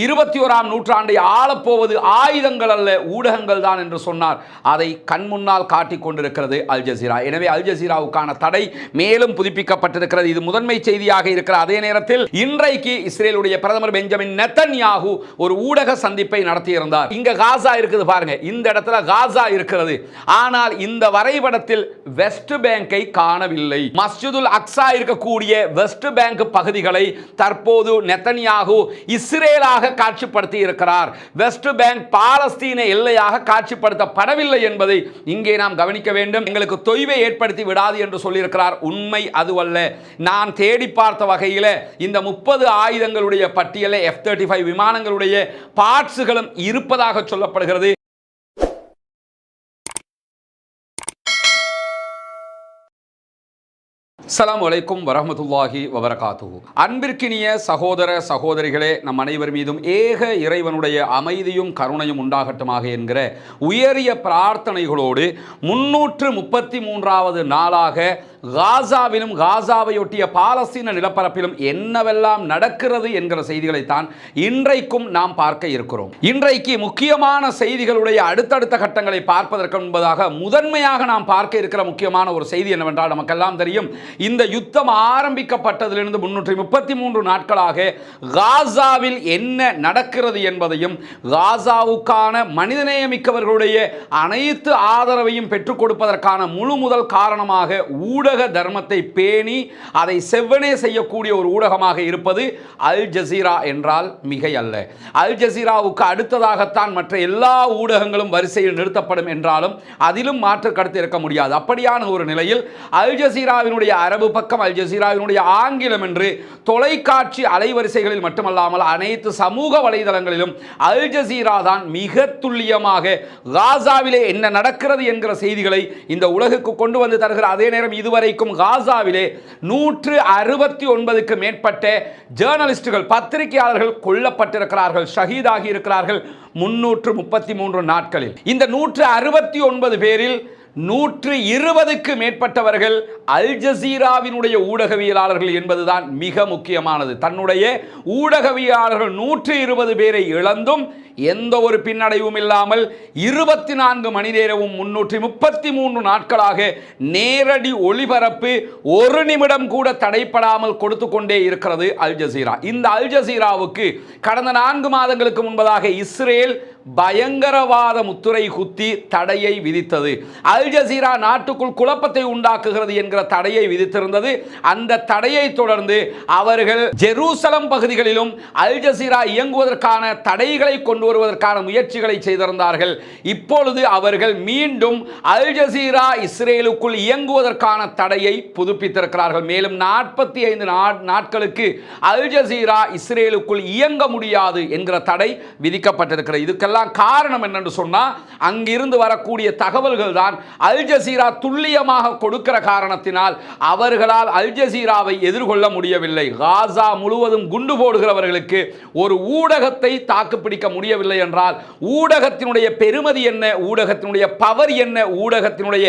இருபத்தி ஓராம் நூற்றாண்டை ஆளப்போவது ஆயுதங்கள் அல்ல ஊடகங்கள் தான் என்று சொன்னார். அதை கண் முன்னால் காட்டிக் கொண்டிருக்கிறது அல் ஜசீரா. எனவே அல் ஜசீராவுக்கான தடை மேலும் புதுப்பிக்கப்பட்டிருக்கிறது. இது முதன்மை செய்தியாக இருக்கிற அதே நேரத்தில் இன்றைக்கு இஸ்ரேலுடைய பிரதமர் பெஞ்சமின் நெத்தன்யாகு ஒரு ஊடக சந்திப்பை நடத்தியிருந்தார். இங்க காசா இருக்குது பாருங்க. இந்த இடத்துல காசா இருக்கிறது. ஆனால் இந்த வரைபடத்தில் வெஸ்ட் பேங்கை காணவில்லை. மஸ்ஜிதுல் அக்ஸா இருக்கக்கூடிய வெஸ்ட் பேங்க் பகுதிகளை தற்போது நெத்தன்யாகு இஸ்ரேலாக காட்சிப்படுத்தி இருக்கிறார். வெஸ்ட் பேங்க் பாலஸ்தீன எல்லையாக காட்சிப்படுத்தப்படவில்லை என்பதை இங்கே நாம் கவனிக்க வேண்டும். எங்களுக்கு தொய்வை ஏற்படுத்தி விடாது என்று சொல்லியிருக்கிறார். உண்மை அதுவல்ல நான் தேடி பார்த்த வகையில் இந்த முப்பது ஆயுதங்களுடைய பட்டியலை எஃப் தேர்ட்டி ஃபைவ் விமானங்களுடைய பார்ட்ஸுகளும் இருப்பதாக சொல்லப்படுகிறது. அஸ்ஸலாமு வலைக்கும் வரஹ்மத்துல்லாஹி வபரகாத்து அன்பிற்கினிய சகோதர சகோதரிகளே நம் அனைவர் மீதும் ஏக இறைவனுடைய அமைதியும் கருணையும் உண்டாகட்டுமாக என்கிற உயரிய பிரார்த்தனைகளோடு முன்னூற்று முப்பத்தி மூன்றாவது நாளாக காசாவிலும் காசாவையொட்டிய பாலஸ்தீன நிலப்பரப்பிலும் என்னவெல்லாம் நடக்கிறது என்கிற செய்திகளைத்தான் இன்றைக்கும் நாம் பார்க்க இருக்கிறோம். இன்றைக்கு முக்கியமான செய்திகளுடைய அடுத்தடுத்த கட்டங்களை பார்ப்பதற்கு முன்பதாக முதன்மையாக நாம் பார்க்க இருக்கிற முக்கியமான ஒரு செய்தி என்னவென்றால் நமக்கெல்லாம் தெரியும் இந்த யுத்தம் ஆரம்பிக்கப்பட்டதிலிருந்து முன்னூற்றி முப்பத்தி மூன்று நாட்களாக காசாவில் என்ன நடக்கிறது என்பதையும் காசாவுக்கான மனிதநேயமிக்கவர்களுடைய அனைத்து ஆதரவையும் பெற்றுக் கொடுப்பதற்கான முழு முதல் காரணமாக ஊடக தர்மத்தை பேணி அதை செவ்வனே செய்யக்கூடிய ஒரு ஊடகமாக இருப்பது அல் ஜசீரா என்றால் மிகை அல்ல அல் ஜசீராவுக்கு அடுத்ததாகத்தான் மற்ற எல்லா ஊடகங்களும் வரிசையில் நிறுத்தப்படும் என்றாலும் அதிலும் மாற்று கருத்து இருக்க முடியாது. அப்படியான ஒரு நிலையில் அல் ஜசீராவினுடைய அரபு பக்கம் அல் ஜசீராவினுடைய ஆங்கிலம் என்று தொலைக்காட்சி அலைவரிசைகளில் மட்டுமல்லாமல் அனைத்து சமூக வலைதளங்களிலும் அல் ஜசீரா தான் மிக துல்லியமாக காசாவிலே என்ன நடக்கிறது என்கிற செய்திகளை இந்த உலகுக்கு கொண்டு வந்து தருகிற அதே நேரம் இதுவரை வரைக்கும் காசாவிலே நூற்று அறுபத்தி ஒன்பதுக்கு மேற்பட்ட ஜேர்னலிஸ்டுகள் பத்திரிகையாளர்கள் கொல்லப்பட்டிருக்கிறார்கள் ஷஹீதாகி இருக்கிறார்கள் முன்னூற்று முப்பத்தி மூன்று நாட்களில். இந்த நூற்று அறுபத்தி ஒன்பது பேரில் நூற்று இருபதுக்கு மேற்பட்டவர்கள் அல் ஜசீராவினுடைய ஊடகவியலாளர்கள் என்பதுதான் மிக முக்கியமானது. தன்னுடைய ஊடகவியலாளர்கள் நூற்று இருபது பேரை இழந்தும் எந்த ஒரு பின்னடைவும் இல்லாமல் இருபத்தி நான்கு மணி நேரமும் முன்னூற்றி முப்பத்தி மூன்று நாட்களாக நேரடி ஒளிபரப்பு ஒரு நிமிடம் கூட தடைப்படாமல் கொடுத்து கொண்டே இருக்கிறது அல் ஜசீரா. இந்த அல் ஜசீராவுக்கு கடந்த நான்கு மாதங்களுக்கு முன்பதாக இஸ்ரேல் பயங்கரவாத முத்துரை குத்தி தடையை விதித்தது. அல் ஜசீரா நாட்டுக்குள் குழப்பத்தை உண்டாக்குகிறது என்கிற தடையை விதித்திருந்தது. அந்த தடையை தொடர்ந்து அவர்கள் ஜெருசலம் பகுதிகளிலும் அல் ஜசீரா இயங்குவதற்கான தடைகளை கொண்டு வருவதற்கான முயற்சிகளை செய்திருந்தார்கள். இப்பொழுது அவர்கள் மீண்டும் அல் ஜசீரா இஸ்ரேலுக்குள் இயங்குவதற்கான தடையை புதுப்பித்திருக்கிறார்கள். மேலும் நாற்பத்தி ஐந்து நாட்களுக்கு அல் ஜசீரா இஸ்ரேலுக்குள் இயங்க முடியாது என்கிற தடை விதிக்கப்பட்டிருக்கிறது. இதுக்கெல்லாம் காரணம் என்னன்னு சொன்னா அங்கிருந்து வரக்கூடிய தகவல்கள் தான் அல் ஜசீரா துல்லியமாக கொடுக்கிற காரணத்தினால் அவர்களால் அல் ஜசீராவை எதிர்கொள்ள முடியவில்லை. காசா முழுவதும் குண்டு போடுகிறவர்களுக்கு ஒரு ஊடகத்தை தாக்குப்பிடிக்க முடியவில்லை என்றால் ஊடகத்தினுடைய பெருமதி என்ன? ஊடகத்தினுடைய பவர் என்ன? ஊடகத்தினுடைய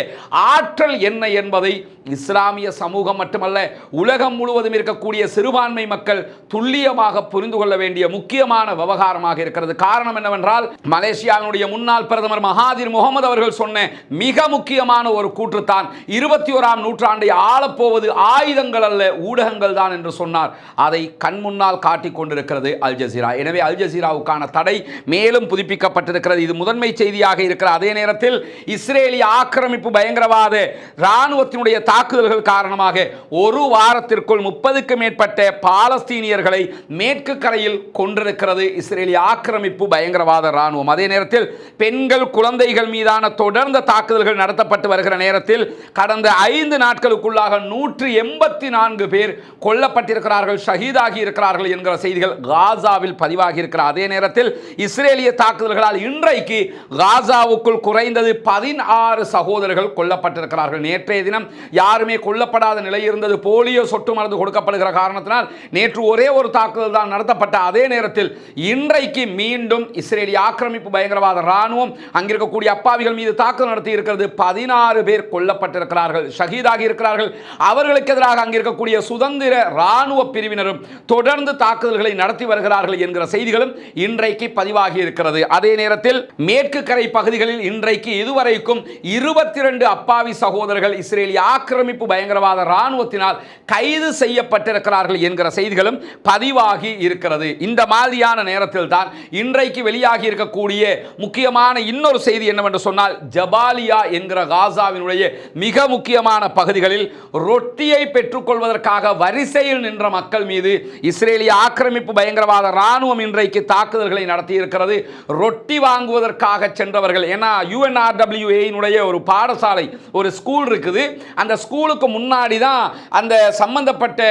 ஆற்றல் என்ன என்பதை இஸ்லாமிய சமூகம் மட்டுமல்ல உலகம் முழுவதும் இருக்கக்கூடிய சிறுபான்மை மக்கள் துல்லியமாக புரிந்து கொள்ள வேண்டிய முக்கியமான விவகாரமாக இருக்கிறது. காரணம் என்னவென்றால் மலேசியாவினுடைய முன்னாள் பிரதமர் மகாதிர் முகமது அவர்கள் சொன்ன மிக முக்கியமான ஒரு கூற்றுத்தான் இருபத்தி ஓராம் நூற்றாண்டை ஆளப்போவது ஆயுதங்கள் அல்ல ஊடகங்கள் தான் என்று சொன்னார். அதை கண் முன்னால் காட்டிக் கொண்டிருக்கிறது அல் ஜசீரா. எனவே அல் ஜசீராவுக்கான தடை மேலும் புதுப்பிக்கப்பட்டிருக்கிறது. இது முதன்மை செய்தியாக இருக்கிற அதே நேரத்தில் இஸ்ரேலிய ஆக்கிரமிப்பு பயங்கரவாத இராணுவத்தினுடைய தாக்குதல்கள் காரணமாக ஒரு வாரத்திற்குள் முப்பதுக்கு மேற்பட்ட பாலஸ்தீனியர்களை மேற்கு கரையில் கொண்டிருக்கிறது இஸ்ரேலிய ஆக்கிரமிப்பு பயங்கரவாத இராணுவம். அதே நேரத்தில் பெண்கள் குழந்தைகள் மீதான தொடர்ந்த தாக்குதல்கள் நடத்தப்பட்டு வருகிற நேரத்தில் கடந்த ஐந்து நாட்களுக்குள்ளாக நூற்று எண்பத்தி நான்கு பேர் கொல்லப்பட்டிருக்கிறார்கள் ஷஹீதாகி இருக்கிறார்கள் என்கிற செய்திகள் காசாவில் பதிவாகி இருக்கிற அதே நேரத்தில் இஸ்ரேலிய தாக்குதல்களால் இன்றைக்கு காசாவுக்குள் குறைந்தது பதினாறு சகோதரர்கள் கொல்லப்பட்டிருக்கிறார்கள். நேற்றைய தினம் யாருமே கொல்லப்படாத நிலை இருந்தது. போலியோ சொட்டு மருந்து கொடுக்கப்படுகிற காரணத்தினால் நேற்று ஒரே ஒரு தாக்குதல் தான் நடத்தப்பட்ட. அதே நேரத்தில் இன்றைக்கு மீண்டும் இஸ்ரேலிய ஆக்கிரமிப்பு பயங்கரவாத ராணுவம் அங்கிருக்கக்கூடிய அப்பாவிகள் மீது தாக்குதல் நடத்தி இருக்கிறது. பதினாறு பேர் கொல்லப்பட்டிருக்கிறார்கள். ஷஹீதாகி இருக்கிறார்கள். அவர்களுக்கு எதிராக அங்கிருக்கக்கூடிய சுதந்திர இராணுவ பிரிவினரும் தொடர்ந்து தாக்குதல்களை நடத்தி வருகிறார்கள் என்கிற செய்திகளும் இன்றைக்கு பதிவாகி இருக்கிறது அதே நேரத்தில் மேற்கு கரை பகுதிகளில் இன்றைக்கு இதுவரைக்கும் இருபத்தி இரண்டு அப்பாவி சகோதரர்கள் இஸ்ரேலிய ஆக்கிரமிப்பு பயங்கரவாத ராணுவத்தினால் கைது செய்யப்பட்டிருக்கிறார்கள் என்கிற செய்திகளும் பதிவாகி இருக்கிறது. இந்த மாதிரியான நேரத்தில் தான் இன்றைக்கு வெளியாகி இருக்கக்கூடிய முக்கியமான இன்னொரு செய்தி என்னவென்று சொன்னால் ஜபாலியா என்கிற காசாவினுடைய மிக முக்கியமான பகுதிகளில் ரொட்டியை பெற்றுக்கொள்வதற்காக வரிசையில் நின்ற மக்கள் மீது இஸ்ரேலிய ஆக்கிரமிப்பு பயங்கரவாத ராணுவம் இன்றைக்கு தாக்குதல்களை நடத்தி இருக்கிறது. ரொட்டி வாங்குவதற்காக சென்றவர்கள். ஏன்னா யூஎன்ஆர்டபிள்யூஏனுடைய ஒரு பாடசாலை ஒரு ஸ்கூல் இருக்குது. அந்த ஸ்கூலுக்கு முன்னாடி தான் அந்த சம்பந்தப்பட்ட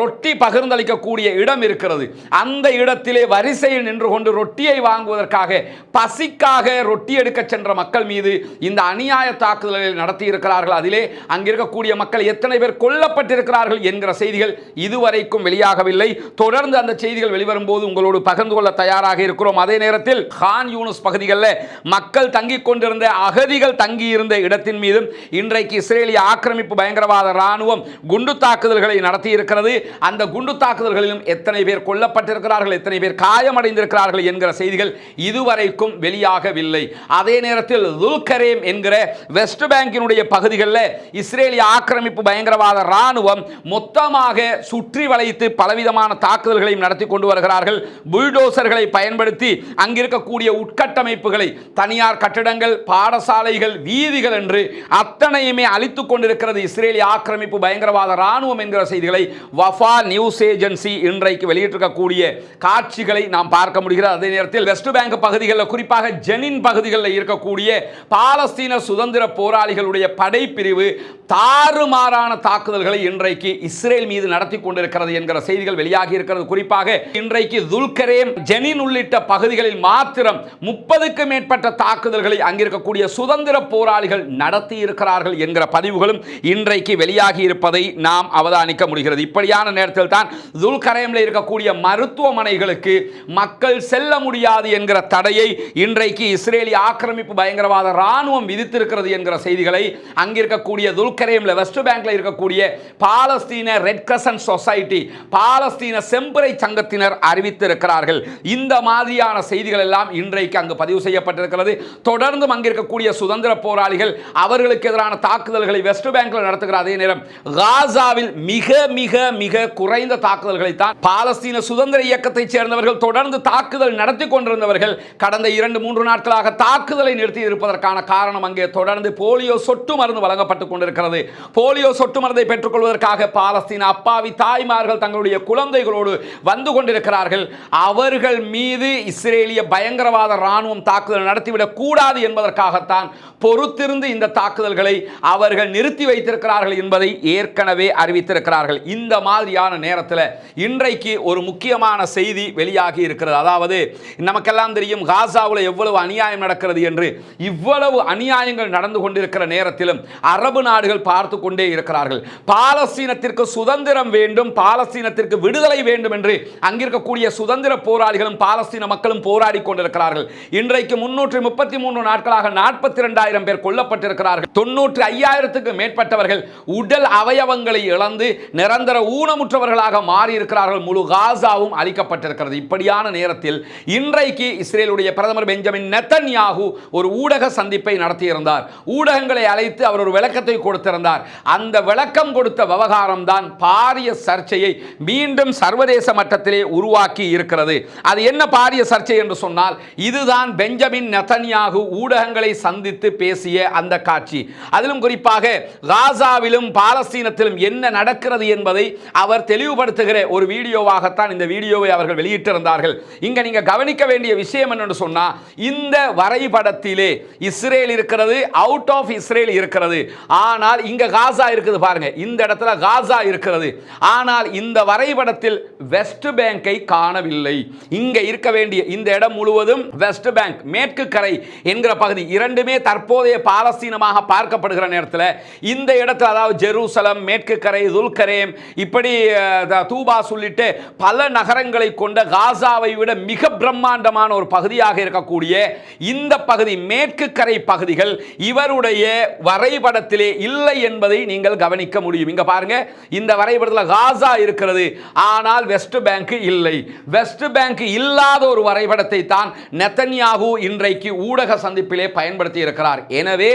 ரொட்டி பகிர்ந்தளிக்கக்கூடிய இடம் இருக்கிறது. அந்த இடத்திலே வரிசையில் நின்று கொண்டு ரொட்டியை வாங்குவதற்காக பசிக்காக ரொட்டி எடுக்க சென்ற மக்கள் மீது இந்த அநியாய தாக்குதல்களை நடத்தி இருக்கிறார்கள் அதிலே அங்கிருக்கக்கூடிய மக்கள் எத்தனை பேர் கொல்லப்பட்டிருக்கிறார்கள் என்கிற செய்திகள் இதுவரைக்கும் வெளியாகவில்லை. தொடர்ந்து அந்த செய்திகள் வெளிவரும் போது உங்களோடு பகிர்ந்து கொள்ள தயாராக இருக்கிறோம். அதே நேரத்தில் கான் யூனுஸ் பகுதிகளில் மக்கள் தங்கிக் கொண்டிருந்த அகதிகள் தங்கியிருந்த இடத்தின் மீதும் இன்றைக்கு இஸ்ரேலிய ஆக்கிரமிப்பு பயங்கரவாத ராணுவம் குண்டு தாக்குதல்களை நடத்தி இருக்கிறது அந்த குண்டு தாக்குதல்களிலும் எத்தனை பேர் கொல்லப்பட்டிருக்கிறார்கள் எத்தனை பேர் காயமடைந்திருக்கிறார்கள் என்கிற செய்திகள் இதுவரைக்கும் வெளியாகவில்லை. அதே நேரத்தில் துல்கரேம் என்கிற வெஸ்ட் பேங்கினுடைய பகுதிகளில் இஸ்ரேலிய ஆக்கிரமிப்பு பயங்கரவாத ராணுவம் மொத்தமாக சுற்றி வளைத்து பலவிதமான தாக்குதல்களையும் நடத்தி கொண்டு வருகிறார்கள். புல்டோசர்களை பயன்படுத்தி அங்கிருக்கக்கூடிய உட்கட்டமைப்புகளை தனியார் கட்டிடங்கள் பாடசாலைகள் வீதிகள் என்று அத்தனையுமே அழித்துக் கொண்டிருக்கிறது இஸ்ரேலிய ஆக்கிரமிப்பு பயங்கரவாத ராணுவம் என்கிற செய்திகளை வஃபா நியூஸ் ஏஜென்சி இன்றைக்கு வெளியிட்டிருக்கக்கூடிய காட்சிகளை நாம் பார்க்க முடிகிறது. அதே நேரத்தில் வெஸ்ட் பேங்க் பகுதிகளில் குறிப்பாக ஜெனின் பகுதிகளில் இருக்கக்கூடிய பாலஸ்தீன சுதந்திர போராளிகளுடைய படைப்பிரிவு தாறுமாறான தாக்குதல்களை இன்றைக்கு இஸ்ரேல் மீது நடத்தி கொண்டிருக்கிறது என்கிற செய்திகள் வெளியாகி இருக்கிறது. குறிப்பாக இன்றைக்கு துல்கரேம் ஜெனின் உள்ளிட்ட பகுதிகளில் மாத்திரம் முப்பதுக்கு மேற்பட்ட தாக்குதல்களை அங்கிருக்கக்கூடிய சுதந்திர போராளிகள் நடத்தி இருக்கிறார்கள் என்கிற பதிவுகளும் இன்றைக்கு வெளியாகி இருப்பதை நாம் அவதானிக்க முடிகிறது. இப்படியான நேரத்தில் தான் துல்கரேமில் இருக்கக்கூடிய மருத்துவமனைகளுக்கு மக்கள் செல்ல முடியாது என்கிற தடையை இன்றைக்கு இஸ்ரேலிய ஆக்கிரமிப்பு பயங்கரவாத ராணுவம் விதித்திருக்கிறது என்கிற செய்திகளை அங்கிருக்கக்கூடிய துல்கரேமில் வெஸ்ட் பேங்க்ல இருக்கக்கூடிய பாலஸ்தீன ரெட் கிரசன் சொசைட்டி பாலஸ்தீன செம்பறை சங்கத்தினர் அறிவித்திருக்கிறார்கள். இந்த மாதிரி மாதிரியான செய்திகள் எல்லாம் இன்றைக்கு அங்கு பதிவு செய்யப்பட்டிருக்கிறது. தொடர்ந்தும் அங்கிருக்கக்கூடிய சுதந்திர போராளிகள் அவர்களுக்கு எதிரான தாக்குதல்களை வெஸ்ட் பேங்க்ல நடத்துகிற அதே நேரம் காசாவில் மிக மிக மிக குறைந்த தாக்குதல்களை தான் பாலஸ்தீன சுதந்திர இயக்கத்தைச் சேர்ந்தவர்கள் தொடர்ந்து தாக்குதல் நடத்தி கொண்டிருந்தவர்கள் கடந்த இரண்டு மூன்று நாட்களாக தாக்குதலை நிறுத்தி இருப்பதற்கான காரணம் அங்கே தொடர்ந்து போலியோ சொட்டு மருந்து வழங்கப்பட்டுக் கொண்டிருக்கிறது. போலியோ சொட்டு மருந்தை பெற்றுக்கொள்வதற்காக பாலஸ்தீன அப்பாவி தாய்மார்கள் தங்களுடைய குழந்தைகளோடு வந்து கொண்டிருக்கிறார்கள். அவர்கள் மீது இஸ்ரேலிய பயங்கரவாத ராணுவம் தாக்குதல் நடத்திவிடக் கூடாது என்பதற்காகத்தான் பொறுத்திருந்து இந்த தாக்குதல்களை அவர்கள் நிறுத்தி வைத்திருக்கிறார்கள் என்பதை ஏற்கனவே அறிவித்திருக்கிறார்கள். இந்த மாதிரியான நேரத்தில் இன்றைக்கு ஒரு முக்கியமான செய்தி வெளியாகி இருக்கிறது. அதாவது நமக்கெல்லாம் தெரியும் காசாவில் எவ்வளவு அநியாயம் நடக்கிறது என்று. இவ்வளவு அநியாயங்கள் நடந்து கொண்டிருக்கிற நேரத்திலும் அரபு நாடுகள் பார்த்து கொண்டே இருக்கிறார்கள். பாலஸ்தீனத்திற்கு சுதந்திரம் வேண்டும் பாலஸ்தீனத்திற்கு விடுதலை வேண்டும் என்று அங்கிருக்கக்கூடிய சுதந்திர போராளிகளும் பாலஸ்தீன மக்களும் போராடி கொண்டிருக்கிறார்கள். இன்றைக்கு முன்னூற்றி முப்பத்தி மூன்று நாட்களாக நாற்பத்தி இரண்டாயிரம் பேர் கொல்லப்பட்டிருக்கிறார்கள். தொன்னூற்றி ஐயாயிரத்துக்கு மேற்பட்டவர்கள் உடல் அவயவங்களை இழந்து நிரந்தர ஊனமுற்றவர்களாக மாறியிருக்கிறார்கள். முழு காசாவும் அளிக்கப்பட்டிருக்கிறது இப்படியான நேரத்தில் இன்றைக்கு இஸ்ரேலுடைய பிரதமர் பெஞ்சமின் நெத்தன்யாகு ஒரு ஊடக சந்திப்பை நடத்தியிருந்தார். ஊடகங்களை அழைத்து அவர் ஒரு விளக்கத்தை கொடுத்திருந்தார். அந்த விளக்கம் கொடுத்த விவகாரம் தான் பாரிய சர்ச்சையை மீண்டும் சர்வதேச மட்டத்திலே உருவாக்கி இருக்கிறது. அது என்ன பாரிய சர்ச்சை என்று சொன்னால் இதுதான் பெஞ்சமின் நெத்தன்யாகு ஊடகங்களை சந்தித்து பேசிய அந்த காட்சி. அதிலும் குறிப்பாக காசாவிலும் பாலஸ்தீனத்திலும் என்ன நடக்கிறது என்பதை அவர் தெளிவுபடுத்துகிற ஒரு வீடியோவாகத்தான் இந்த வீடியோவை அவர்கள் வெளியிட்டிருந்தார்கள். இங்கே நீங்கள் கவனிக்க வேண்டிய விஷயம் என்னென்னு சொன்னா இந்த வரைபடத்திலே இஸ்ரேல் இருக்கிறது அவுட் ஆஃப் இஸ்ரேல் இருக்கிறது. ஆனால் இங்க காசா இருக்குது பாருங்க இந்த இடத்துல காசா இருக்கிறது. ஆனால் இந்த வரைபடத்தில் வெஸ்ட் பேங்கை காணவில்லை. இங்க இருக்க வேண்டிய இருக்கக்கூடிய இந்த இடம் முழுவதும் வெஸ்ட் பேங்க் மேற்கு கரை என்கிற பகுதி இரண்டுமே தற்போதைய பாலஸ்தீனமாக பார்க்கப்படுகிற நேரத்தில் இந்த இடத்துல அதாவது ஜெருசலம் மேற்கு கரை துல்கரேம் இப்படி அஹ், த- தூபா சொல்லிட்டு பல நகரங்களை கொண்ட காசாவை விட மிக பிரம்மாண்டமான ஒரு பகுதியாக இருக்கக்கூடிய இந்த பகுதி மேற்கு கரை பகுதிகள் இவருடைய வரைபடத்திலே இல்லை என்பதை நீங்கள் கவனிக்க முடியும். இங்க பாருங்க இந்த வரைபடத்தில் காசா இருக்கிறது ஆனால் வெஸ்ட் பேங்க் இல்லை. வெஸ்ட் பேங்க் இல்லாத ஒரு வரைபடத்தை தான் நெத்தன்யாகு இன்றைக்கு ஊடக சந்திப்பிலே பயன்படுத்தி இருக்கிறார் எனவே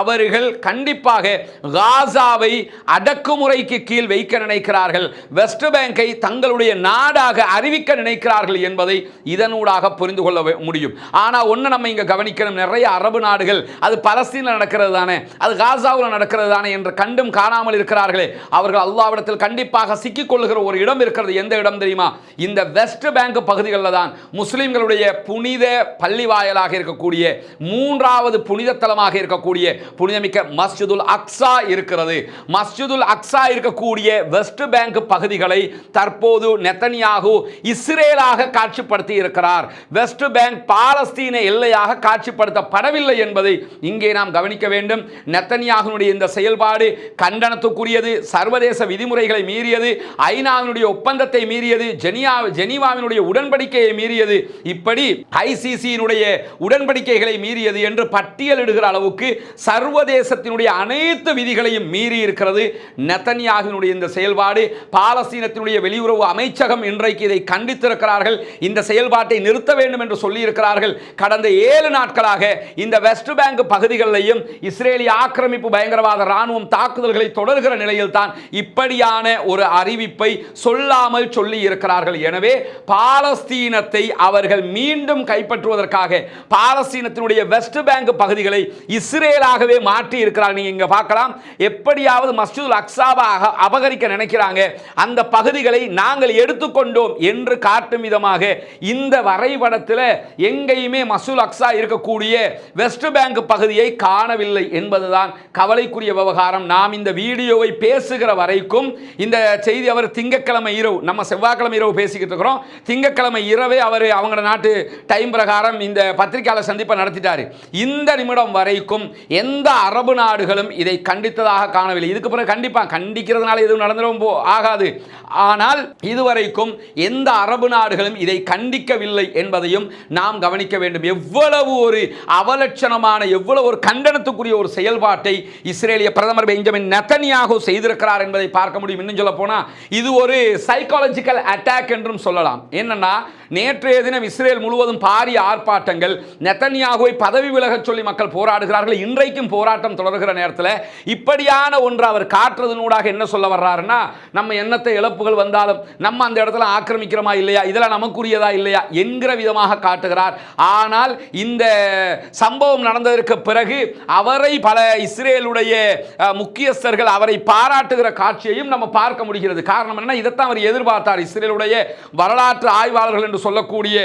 அவர்கள் கண்டிப்பாக காசாவை அடக்குமுறைக்கு கீழ் வைக்க நினைக்கிறார்கள். வெஸ்ட் பேங்கை தங்களுடைய நாடாக அறிவிக்க நினைக்கிறார்கள் என்பதை இதனூடாக புரிந்து கொள்ள முடியும். ஆனா ஒண்ணு நம்ம இங்கே கவனிக்கணும். நிறைய அரபு நாடுகள் அது பலஸ்தீனில் நடக்கிறது தானே? அது காசாவில் நடக்கிறது தானே என்று கண்டும் காணாமல் இருக்கிறார்களே. அவர்கள் அல்லாவிடத்தில் கண்டிப்பாக சிக்கிக்கொள்ளுகிற ஒரு இடம் இருக்கிறது. எந்த இடம் தெரியுமா? இந்த வெஸ்ட் பேங்க் பகுதிகளில் தான் முஸ்லிம்களுடைய புனித பள்ளி வாயலாக இருக்கக்கூடிய மூன்றாவது புனித தலமாக இருக்கக்கூடிய புனிதமிக்க மஸ்ஜிதுல் அக்ஸா இருக்கிறது. மஸ்ஜிதுல் அக்ஸா இருக்கக்கூடிய வெஸ்ட் பேங்க் பகுதிகளை தற்போது நெத்தனியாகு இஸ்ரேலாக காட்சிப்படுத்தி இருக்கிறார். வெஸ்ட் பேங்க் பாலஸ்தீன எல்லையாக காட்சிப்படுத்தப்படவில்லை என்பதை இங்கே நாம் கவனிக்க வேண்டும். நெத்தனியாகனுடைய இந்த செயல்பாடு கண்டனத்துக்குரியது சர்வதேச விதிமுறைகளை மீறியது ஐநாவினுடைய ஒப்பந்தத்தை மீறியது ஜெனியா ஜெனீவாவினுடைய உடன்படிக்கையை மீறியது இப்படி ஐசிசியினுடைய உடன்படிக்கைகளை மீறியது என்று பட்டியலிடுகிற அளவுக்கு சர்வதேசத்தினுடைய அனைத்து விதிகளையும் மீறி இருக்கிறது. நெத்தன்யாகினுடைய இந்த செயல்பாடு பாலஸ்தீனத்தினுடைய வெளியுறவு அமைச்சகம் இன்றைக்கு இதை கண்டித்திருக்கிறார்கள். இந்த செயல்பாட்டை நிறுத்த வேண்டும் என்று சொல்லியிருக்கிறார்கள். கடந்த ஏழு நாட்களாக இந்த வெஸ்ட் பேங்க் பகுதிகளிலையும் இஸ்ரேலிய ஆக்கிரமிப்பு பயங்கரவாத ராணுவம் தாக்குதல்களை தொடர்கிற நிலையில் தான் இப்படியான ஒரு அறிவிப்பை சொல்லாமல் சொல்லி இருக்கிறார்கள் எனவே பாலஸ்தீனத்தை அவர்கள் மீண்டும் கைப்பற்றுவதற்காக பாலஸ்தீனத்தினுடைய வெஸ்ட் பேங்க் பகுதிகளை இஸ்ரேலாகவே மாற்றி இருக்கிறார் நீங்க இங்கே பார்க்கலாம். எப்படியாவது மஸ்ஜிதுல் அக்ஸாவை அபகரிக்க நினைக்கிறாங்க. அந்த பகுதிகளை நாங்கள் எடுத்துக்கொண்டோம் என்று காட்டும் விதமாக இந்த வரைபடத்தில் எங்கேயுமே மசூல் அக்ஸா இருக்கக்கூடிய வெஸ்ட் பேங்க் பகுதியை காணவில்லை என்பதுதான் கவலைக்குரிய விவகாரம். நாம் இந்த வீடியோவை பேசுகிற வரைக்கும் இந்த செய்தி அவர் திங்கட்கிழமை இரவு நம்ம செவ்வாய்க்கிழமை இரவு பேசிக்கிட்டு இருக்கிறோம். திங்கக்கிழமை இரவே அவர் அவங்க நாட்டு டைம் பிரகாரம் இந்த பத்திரிகையாளர் சந்திப்பை நடத்திட்டார். இந்த நிமிடம் வரைக்கும் எந்த அரபு நாடுகளும் இதை கண்டித்ததாக காணவில்லை. இதுக்கு பிறகு கண்டிப்பாக கண்டிக்கிறதுனால எதுவும் நடந்துடும் போ ஆகாது. ஆனால் இதுவரைக்கும் எந்த அரபு நாடுகளும் இதை கண்டிக்கவில்லை என்பதையும் நாம் கவனிக்க வேண்டும். எவ்வளவு ஒரு அவலட்சணமான எவ்வளவு ஒரு கண்டனத்துக்குரிய ஒரு செயல்பாட்டை இஸ்ரேலிய பிரதமர் பெஞ்சமின் நெத்தனியாக செய்திருக்கிறார் என்பதை பார்க்க முடியும். இன்னும் சொல்ல போனால் இது ஒரு சைக்காலஜிக்கல் அட்டாக் என்றும் சொல்லலாம். என்னன்னா நேற்றைய தினம் இஸ்ரேல் முழுவதும் பாரிய ஆர்ப்பாட்டங்கள். நெத்தன்யாகுவை பதவி விலகச் சொல்லி மக்கள் போராடுகிறார்கள். இன்றைக்கும் போராட்டம் தொடர்கிற நேரத்தில் இப்படியான ஒன்று அவர் காட்டுறதுனூடாக என்ன சொல்ல வர்றாருன்னா நம்ம எண்ணத்தை இழப்புகள் வந்தாலும் நம்ம அந்த இடத்துல ஆக்கிரமிக்கிறோமா இல்லையா? இதெல்லாம் நமக்குரியதா இல்லையா? என்கிற விதமாக காட்டுகிறார். ஆனால் இந்த சம்பவம் நடந்ததற்கு பிறகு அவரை பல இஸ்ரேலுடைய முக்கியஸ்தர்கள் அவரை பாராட்டுகிற காட்சியையும் நம்ம பார்க்க முடிகிறது. காரணம் என்ன இதைத்தான் அவர் எதிர்பார்த்தார். இஸ்ரேலுடைய வரலாற்று ஆய்வாளர்கள் என்று சொல்லக்கூடிய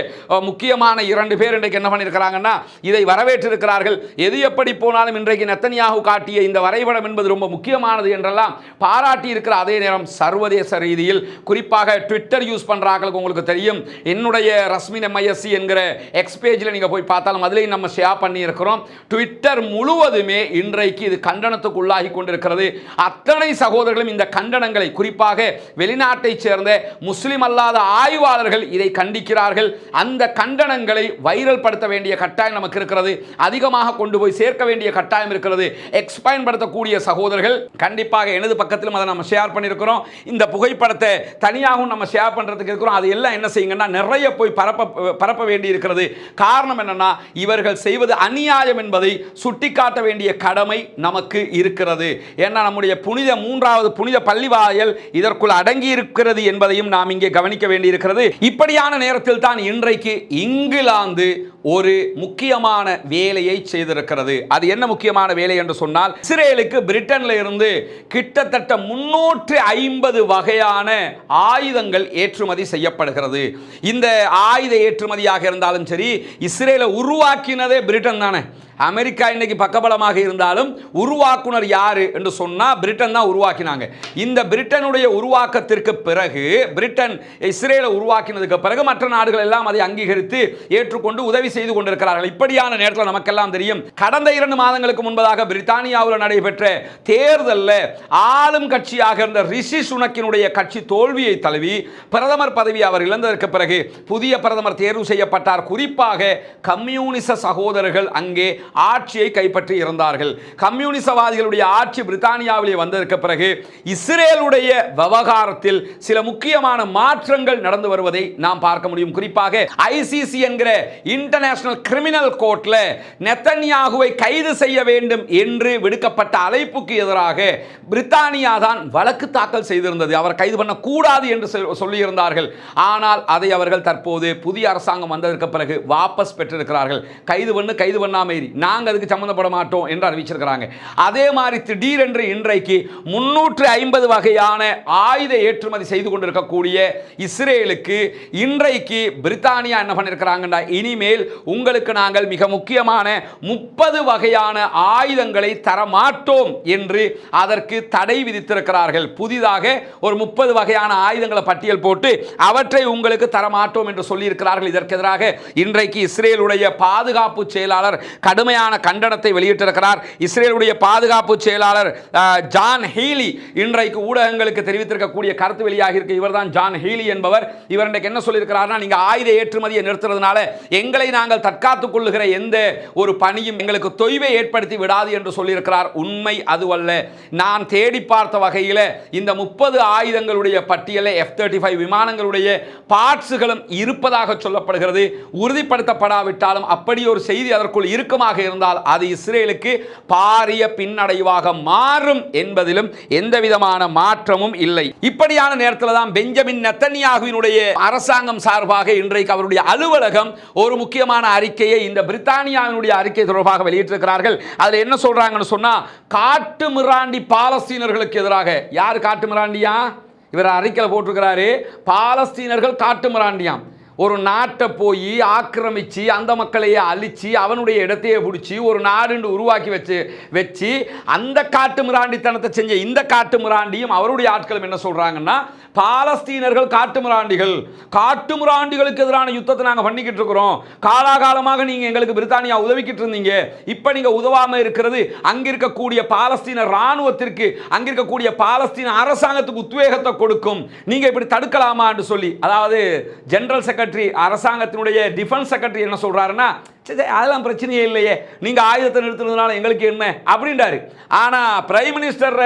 முக்கியமான இரண்டு பேர் இன்றைக்கு என்ன பண்ணியிருக்கிறாங்கன்னா இதை வரவேற்றிருக்கிறார்கள். எது எப்படி போனாலும் இன்றைக்கு நெத்தனியாகு காட்டிய இந்த வரைபடம் என்பது ரொம்ப முக்கியமானது என்றெல்லாம் பாராட்டி இருக்கிற அதே நேரம் சர்வதேச ரீதியில் குறிப்பாக ட்விட்டர் யூஸ் பண்ணுறாங்களுக்கு உங்களுக்கு தெரியும். என்னுடைய ரஸ்மின் எம்ஐஎஸ்சி என்கிற எக்ஸ் பேஜில் நீங்கள் போய் பார்த்தாலும் அதுலேயும் நம்ம ஷேர் பண்ணியிருக்கிறோம். ட்விட்டர் முழுவதுமே இன்றைக்கு இது கண்டனத்துக்கு உள்ளாகி கொண்டிருக்கிறது. அத்தனை சகோதரர்களும் இந்த கண்டனங்களை குறிப்பாக வெளிநாட்டைச் சேர்ந்த முஸ்லிம் அல்லாத ஆய்வாளர்கள் இதை கண்டிக்கிறார்கள். அந்த கண்டனங்களை வைரல் படுத்த வேண்டிய கட்டாயம் நமக்கு இருக்கிறது. அதிகமாக கொண்டு போய் சேர்க்க வேண்டிய கட்டாயம் இருக்கிறது. எக்ஸ்பைன் படுத்தக்கூடிய சகோதரர்கள் கண்டிப்பாக எனது பக்கத்திலும் அதை நம்ம ஷேர் பண்ணியிருக்கிறோம். இந்த புகைப்படத்தை தனியாகவும் நம்ம ஷேர் பண்ணுறதுக்கு இருக்கிறோம். அது எல்லாம் என்ன செய்யுங்கன்னா நிறைய போய் பரப்ப பரப்ப வேண்டி இருக்கிறது. காரணம் என்னன்னா இவர்கள் செய்வது அநியாயம் என்பதை சுட்டிக்காட்ட வேண்டிய கடமை நமக்கு இருக்கிறது. ஏன்னா நம்முடைய புனித மூன்றாவது புனித பள்ளிவாயல் இதற்குள் அடங்கி இருக்கிறது என்பதையும் நாம் இங்கே கவனிக்க வேண்டியிருக்கிறது. இப்படியான நேரத்தில் தான் இன்றைக்கு இங்கிலாந்து ஒரு முக்கியமான வேலையை செய்திருக்கிறது. அது என்ன முக்கியமான வேலை என்று சொன்னால் இஸ்ரேலுக்கு பிரிட்டன்ல இருந்து கிட்டத்தட்ட முன்னூற்று ஐம்பது வகையான ஆயுதங்கள் ஏற்றுமதி செய்யப்படுகிறது. இந்த ஆயுத ஏற்றுமதியாக இருந்தாலும் சரி இஸ்ரேலை உருவாக்கினதே பிரிட்டன் தானே. அமெரிக்கா இன்னைக்கு பக்கபலமாக இருந்தாலும் உருவாக்குனர் யாரு என்று சொன்னால் பிரிட்டன் தான் உருவாக்கினாங்க. இந்த பிரிட்டனுடைய உருவாக்கத்திற்கு பிறகு பிரிட்டன் இஸ்ரேலை உருவாக்கினதுக்கு பிறகு மற்ற நாடுகள் எல்லாம் அதை அங்கீகரித்து ஏற்றுக்கொண்டு உதவி செய்து கொண்டிருக்கிறார்கள். இப்படியான நேரத்தில் நமக்கெல்லாம் தெரியும் கடந்த இரண்டு மாதங்களுக்கு முன்பதாக பிரித்தானியாவில் நடைபெற்ற தேர்தலில் ஆளும் கட்சியாக இருந்த ரிஷி சுனக்கினுடைய கட்சி தோல்வியை தழுவி பிரதமர் பதவி அவர் இழந்ததற்கு பிறகு புதிய பிரதமர் தேர்வு செய்யப்பட்டார். குறிப்பாக கம்யூனிச சகோதரர்கள் அங்கே ஆட்சியை கைப்பற்றி இருந்தார்கள். கம்யூனிசவாதிகளுடைய ஆட்சி பிரித்தானியாவிலே வந்ததற்கு பிறகு இஸ்ரேலுடைய விவகாரத்தில் சில முக்கியமான மாற்றங்கள் நடந்து வருவதை நாம் பார்க்க முடியும். குறிப்பாக ஐசிசி என்கிற இன்டர்நேஷனல் கிரிமினல் கோர்ட்ல நெத்தன்யாகுவை கைது செய்ய வேண்டும் என்று விடுக்கப்பட்ட அழைப்புக்கு எதிராக பிரித்தானியா தான் வழக்கு தாக்கல் செய்திருந்தது. அவர் கைது பண்ணக்கூடாது என்று சொல்லியிருந்தார்கள். ஆனால் அதை அவர்கள் தற்போது புதிய அரசாங்கம் வந்ததற்கு பிறகு வாபஸ் பெற்றிருக்கிறார்கள். கைது பண்ணு கைது பண்ணாம நாங்கள் நாங்க அதுக்கு சம்பந்தப்பட மாட்டோம் என்று அறிவிச்சிருக்கிறாங்க. அதே மாதிரி திடீரென்று இன்றைக்கு முன்னூற்று ஐம்பது வகையான ஆயுத ஏற்றுமதி செய்து கொண்டிருக்கக்கூடிய இஸ்ரேலுக்கு இன்றைக்கு பிரித்தானியா என்ன பண்ணிருக்கிறாங்கன்னா இனிமேல் உங்களுக்கு நாங்கள் மிக முக்கியமான முப்பது வகையான ஆயுதங்களை தர மாட்டோம் என்று அதற்கு தடை விதித்திருக்கிறார்கள். புதிதாக ஒரு முப்பது வகையான ஆயுதங்களை பட்டியல் போட்டு அவற்றை உங்களுக்கு தர மாட்டோம் என்று சொல்லியிருக்கிறார்கள். இதற்கு எதிராக இன்றைக்கு இஸ்ரேலுடைய பாதுகாப்பு செயலாளர் கடுமையான கண்டனத்தை வெளியிட்டிருக்கிறார். இஸ்ரேலுடைய பாதுகாப்பு செயலாளர் ஜான் ஹீலி இன்றைக்கு ஊடகங்களுக்கு தெரிவித்திருக்கக்கூடிய கருத்து வெளியாக இருக்கு இவர்தான் ஜான் ஹீலி என்பவர். இவர் இன்றைக்கு என்ன சொல்லியிருக்கிறார்னா நீங்க ஆயுத ஆயுத ஏற்றுமதியை நிறுத்துறதுனால எங்களை நாங்கள் தற்காத்துக் கொள்ளுகிற எந்த ஒரு பணியும் எங்களுக்கு தொய்வை ஏற்படுத்தி விடாது என்று சொல்லியிருக்கிறார். உண்மை அதுவல்ல நான் தேடி பார்த்த வகையில் இந்த முப்பது ஆயுதங்களுடைய பட்டியலில் எஃப் தேர்ட்டி ஃபைவ் விமானங்களுடைய பார்ட்ஸுகளும் இருப்பதாக சொல்லப்படுகிறது. உறுதிப்படுத்தப்படாவிட்டாலும் அப்படி ஒரு செய்தி அதற்குள் இறுக்கமாக இருந்தால் அது இஸ்ரேலுக்கு பாரிய பின்னடைவாக மாறும் என்பதிலும் எந்த விதமான மாற்றமும் இல்லை. இப்படியான நேரத்தில் தான் பெஞ்சமின் நெத்தன்யாகுவினுடைய அரசாங்கம் சார்பாக இன்று இன்றைக்கு அவருடைய அலுவலகம் ஒரு முக்கியமான அறிக்கையை இந்த பிரித்தானியாவினுடைய அறிக்கை தொடர்பாக வெளியிட்டிருக்கிறார்கள். அதில் என்ன சொல்றாங்கன்னு சொன்னா காட்டு மிராண்டி பாலஸ்தீனர்களுக்கு எதிராக. யார் காட்டு மிராண்டியா? இவர் அறிக்கையில் போட்டிருக்கிறாரு பாலஸ்தீனர்கள் காட்டு மிராண்டியாம். ஒரு நாட்டை போய் ஆக்கிரமித்து அந்த மக்களையே அழிச்சு அவனுடைய இடத்தையே பிடிச்சி ஒரு நாடுன்னு உருவாக்கி வச்சு வச்சு அந்த காட்டு மிராண்டித்தனத்தை செஞ்ச இந்த காட்டு மிராண்டியும் அவருடைய ஆட்களும் என்ன சொல்கிறாங்கன்னா பாலஸ்தீனர்கள் காட்டு மிராண்டிகள். காட்டு மிராண்டிகளுக்கு எதிரான யுத்தத்தை நாங்கள் பண்ணிக்கிட்டு இருக்கிறோம். காலாகாலமாக நீங்கள் எங்களுக்கு பிரித்தானியா உதவிக்கிட்டு இருந்தீங்க. இப்போ நீங்கள் உதவாமல் இருக்கிறது அங்கிருக்கக்கூடிய பாலஸ்தீன ராணுவத்திற்கு அங்கிருக்கக்கூடிய பாலஸ்தீன அரசாங்கத்துக்கு உத்வேகத்தை கொடுக்கும். நீங்கள் இப்படி தடுக்கலாமான்னு சொல்லி அதாவது ஜெனரல் செக்ரட்டரி அரசாங்கத்தினுடைய டிஃபென்ஸ் செக்ரட்டரி என்ன சொல்றாருன்னா சரி, அதெல்லாம் பிரச்சனையே இல்லையே. நீங்கள் ஆயுதத்தை நிறுத்தினதுனால எங்களுக்கு என்ன? அப்படின்றாரு. ஆனால் பிரைம் மினிஸ்டர்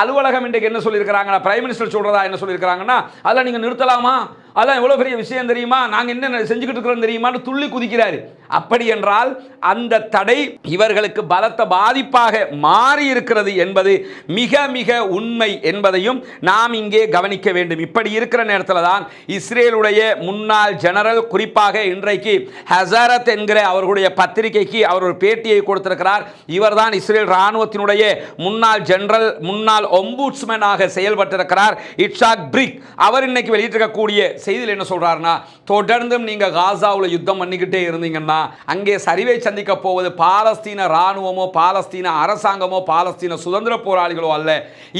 அலுவலகம் இன்றைக்கு என்ன சொல்லியிருக்கிறாங்கன்னா பிரைம் மினிஸ்டர் சொல்கிறதா என்ன சொல்லியிருக்கிறாங்கன்னா அதெல்லாம் நீங்கள் நிறுத்தலாமா? அதெல்லாம் எவ்வளோ பெரிய விஷயம் தெரியுமா? நாங்கள் என்ன செஞ்சுக்கிட்டு இருக்கிறோம் தெரியுமான்னு துள்ளி குதிக்கிறாரு. அப்படி என்றால் அந்த தடை இவர்களுக்கு பலத்த பாதிப்பாக மாறி இருக்கிறது என்பது மிக மிக உண்மை என்பதையும் நாம் இங்கே கவனிக்க வேண்டும். இப்படி இருக்கிற நேரத்தில் தான் இஸ்ரேலுடைய முன்னாள் ஜெனரல் குறிப்பாக இன்றைக்கு ஹசரத் என்கிற அவர்களுடைய பத்திரிகைக்கு அவர் ஒரு பேட்டியை கொடுத்திருக்கிறார். இவர்தான் இஸ்ரேல் இராணுவத்தினுடைய முன்னாள் ஜெனரல் முன்னாள் ஒம்பூட்ஸ்மேனாக செயல்பட்டிருக்கிறார். இட்ஷாக் பிரிக் அவர் இன்னைக்கு வெளியிட்டிருக்கக்கூடிய செய்தியில் என்ன சொல்றாருன்னா தொடர்ந்தும் நீங்க காசாவில் யுத்தம் பண்ணிக்கிட்டே இருந்தீங்கன்னா அங்கே சரிவை சந்திக்க போவது பாலஸ்தீன இராணுவமோ பாலஸ்தீன அரசாங்கமோ பாலஸ்தீன சுதந்திர போராளிகளோ அல்ல.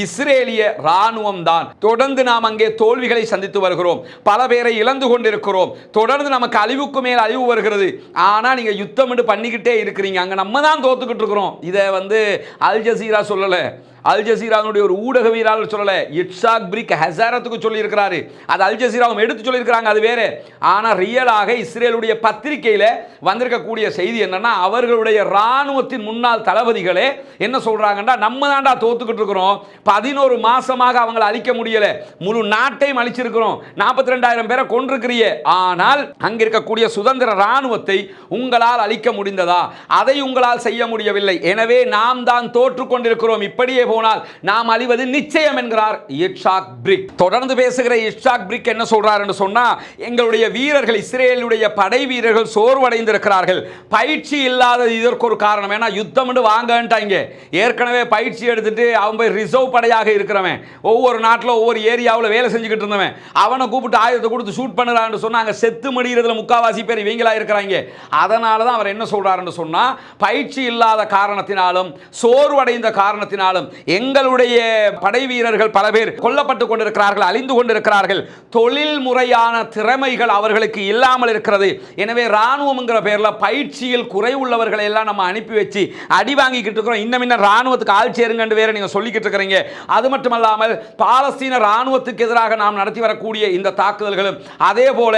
இஸ்ரேலிய இராணுவம் தான் தொடர்ந்து நாம் அங்கே தோல்விகளை சந்தித்து வருகிறோம். பல பேரை இழந்து கொண்டிருக்கிறோம். தொடர்ந்து நமக்கு அழிவுக்கு மேல் அழிவு வருகிறது. ஆனால் நீங்க யுத்தம் பண்ணிக்கிட்டே இருக்கிறீங்க. அங்க நம்ம தான் தோத்துக்கிட்டு இருக்கிறோம். இதை வந்து அல் ஜசீரா சொல்லலை. அல் ஜசீராவுடைய ஒரு ஊடகவியலாளர் சொல்லல இட்ஸாக் பிரிக் ஹசாரத்துக்கு சொல்லியிருக்கிறாரு. அது அல் ஜசீராவும் எடுத்து சொல்லியிருக்கிறாங்க அது வேற. ஆனால் ரியலாக இஸ்ரேலுடைய பத்திரிகையில் வந்திருக்கக்கூடிய செய்தி என்னன்னா அவர்களுடைய ராணுவத்தின் முன்னாள் தளபதிகளே என்ன சொல்றாங்கன்னா நம்ம தாண்டா தோத்துக்கிட்டு இருக்கிறோம். பதினோரு மாசமாக அவங்களை அழிக்க முடியல. முழு நாட்டையும் அழிச்சிருக்கிறோம். நாற்பத்தி ரெண்டாயிரம் பேரை கொண்டிருக்கிறிய ஆனால் அங்கே இருக்கக்கூடிய சுதந்திர ராணுவத்தை உங்களால் அழிக்க முடிந்ததா? அதை உங்களால் செய்ய முடியவில்லை. எனவே நாம் தான் தோற்று கொண்டிருக்கிறோம் இப்படியே போனால் நாம் அழிவது நிச்சயம் என்கிறார் இட்ஷாக் பிரிக். தொடர்ந்து பேசுகிற இட்ஷாக் பிரிக் என்ன சொல்றார் என்று சொன்னா எங்களுடைய வீரர்கள் இஸ்ரேலுடைய படை வீரர்கள் சோர்வடைந்திருக்கிறார்கள். பயிற்சி இல்லாதது இதற்கு ஒரு காரணம். ஏன்னா யுத்தம் வாங்கன்ட்டாங்க. ஏற்கனவே பயிற்சி எடுத்துட்டு அவன் போய் ரிசர்வ் படையாக இருக்கிறவன். ஒவ்வொரு நாட்டில் ஒவ்வொரு ஏரியாவில் வேலை செஞ்சுக்கிட்டு இருந்தவன். அவனை கூப்பிட்டு ஆயுதத்தை கொடுத்து ஷூட் பண்ணுறான்னு சொன்னாங்க செத்து மடிகிறதுல முக்காவாசி பேர் இவங்களா இருக்கிறாங்க. அதனால தான் அவர் என்ன சொல்றாருன்னு சொன்னா பயிற்சி இல்லாத காரணத்தினாலும் சோர்வடைந்த காரணத்தினாலும் எங்களுடைய படை வீரர்கள் பல பேர் கொல்லப்பட்டு கொண்டிருக்கிறார்கள் அழிந்து கொண்டிருக்கிறார்கள். தொழில் முறையான திறமைகள் அவர்களுக்கு இல்லாமல் இருக்கிறது. எனவே ராணுவம்ங்கிற பேரில் பயிற்சியில் குறைவுள்ளவர்களை எல்லாம் நம்ம அனுப்பி வச்சு அடி வாங்கிக்கிட்டு இருக்கிறோம். இன்னும் இன்னும் இராணுவத்துக்கு ஆள் சேருங்கன்னு வேற நீங்கள் சொல்லிக்கிட்டு இருக்கிறீங்க. அது மட்டுமல்லாமல் பாலஸ்தீன ராணுவத்துக்கு எதிராக நாம் நடத்தி வரக்கூடிய இந்த தாக்குதல்களும் அதே போல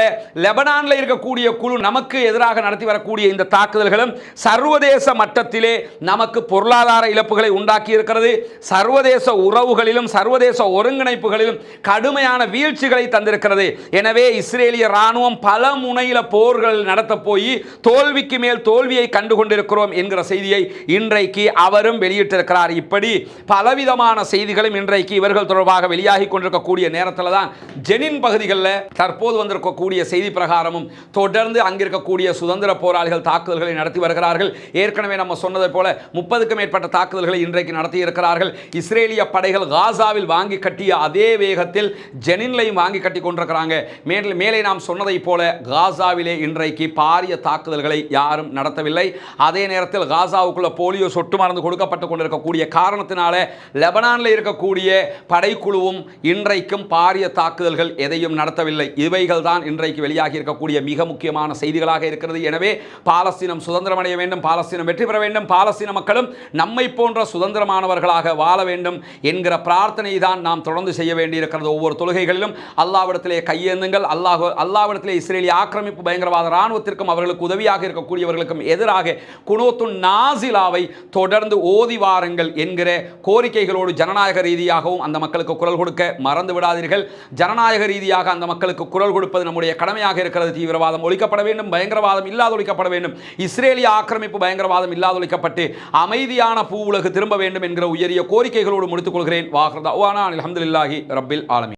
லெபனானில் இருக்கக்கூடிய குழு நமக்கு எதிராக நடத்தி வரக்கூடிய இந்த தாக்குதல்களும் சர்வதேச மட்டத்திலே நமக்கு பொருளாதார இழப்புகளை உண்டாக்கி இருக்கிறது. சர்வதேச உறவுகளிலும் சர்வதேச ஒருங்கிணைப்புகளிலும் கடுமையான வீழ்ச்சிகளை தந்திருக்கிறது. எனவே இஸ்ரேலிய ராணுவம் பல முனையில போர்கள் நடத்த போய் தோல்விக்கு மேல் தோல்வியை கண்டு கொண்டிருக்கிறோம் என்கிற செய்தியை இன்றைக்கு அவரும் வெளியிட்டிருக்கிறார். இப்படி பலவிதமான செய்திகளும் இன்றைக்கு இவர்கள் தொடர்பாக வெளியாகி கொண்டிருக்கக்கூடிய நேரத்தில் தான் ஜெனின் பகுதிகளில் தற்போது வந்திருக்கக்கூடிய செய்தி பிரகாரமும் தொடர்ந்து அங்கிருக்கக்கூடிய சுதந்திர போராளிகள் தாக்குதல்களை நடத்தி வருகிறார்கள். ஏற்கனவே நம்ம சொன்னதை போல முப்பதுக்கும் மேற்பட்ட தாக்குதல்களை இன்றைக்கு நடத்தி இருக்கிறார்கள் இஸ்ரேலிய படைகள் காசாவில் வாங்கி கட்டிய அதே வேகத்தில் ஜெனின்லையும் வாங்கி கட்டி கொண்டிருக்கிறாங்க. மேல் மேலே நாம் சொன்னதைப் போல காசாவிலே இன்றைக்கு பாரிய தாக்குதல்களை யாரும் நடத்தவில்லை. அதே நேரத்தில் காசாவுக்குள்ள போலியோ சொட்டு மருந்து கொடுக்கப்பட்டு கொண்டிருக்கக்கூடிய காரணத்தினால லெபனானில் இருக்கக்கூடிய படைக்குழுவும் இன்றைக்கும் பாரிய தாக்குதல்கள் எதையும் நடத்தவில்லை. இவைகள் தான் இன்றைக்கு வெளியாகி இருக்கக்கூடிய மிக முக்கியமான செய்திகளாக இருக்கிறது. எனவே பாலஸ்தீனம் சுதந்திரம் அடைய வேண்டும் பாலஸ்தீனம் வெற்றி பெற வேண்டும். பாலஸ்தீன மக்களும் நம்மை போன்ற சுதந்திரமானவர்களாக வாழ வேண்டும் என்கிற பிரார்த்தனை தான் நாம் தொடர்ந்து செய்ய வேண்டியிருக்கிறது ஒவ்வொரு தொழுகைகளிலும். அல்லாவிடத்திலே கையேந்துங்கள். அல்லாஹ் அல்லாவிடத்திலே இஸ்ரேலிய ஆக்கிரமிப்பு பயங்கரவாத இராணுவத்திற்கும் அவர்களுக்கு உதவியாக இருக்கக்கூடியவர்களுக்கும் எதிராக குனோத்துன் நாசிலாவை தொடர்ந்து ஓதி வாருங்கள் என்கிற கோரிக்கைகளோடு ஜனநாயக ரீதியாகவும் அந்த மக்களுக்கு குரல் கொடுக்க மறந்து விடாதீர்கள். ஜனநாயக ரீதியாக அந்த மக்களுக்கு குரல் கொடுப்பது நம்முடைய கடமையாக இருக்கிறது. தீவிரவாதம் ஒழிக்கப்பட வேண்டும் பயங்கரவாதம் இல்லாத ஒழிக்கப்பட வேண்டும். இஸ்ரேலிய ஆக்கிரமிப்பு பயங்கரவாதம் இல்லாத ஒழிக்கப்பட்டு அமைதியான பூ உலகு திரும்ப வேண்டும் என்கிற உயரிய கோரிக்கைகளோடு முடித்துக் கொள்கிறேன். வாஹ்ரதா. அலமதுல்லாஹி ரப்பில் ஆலமி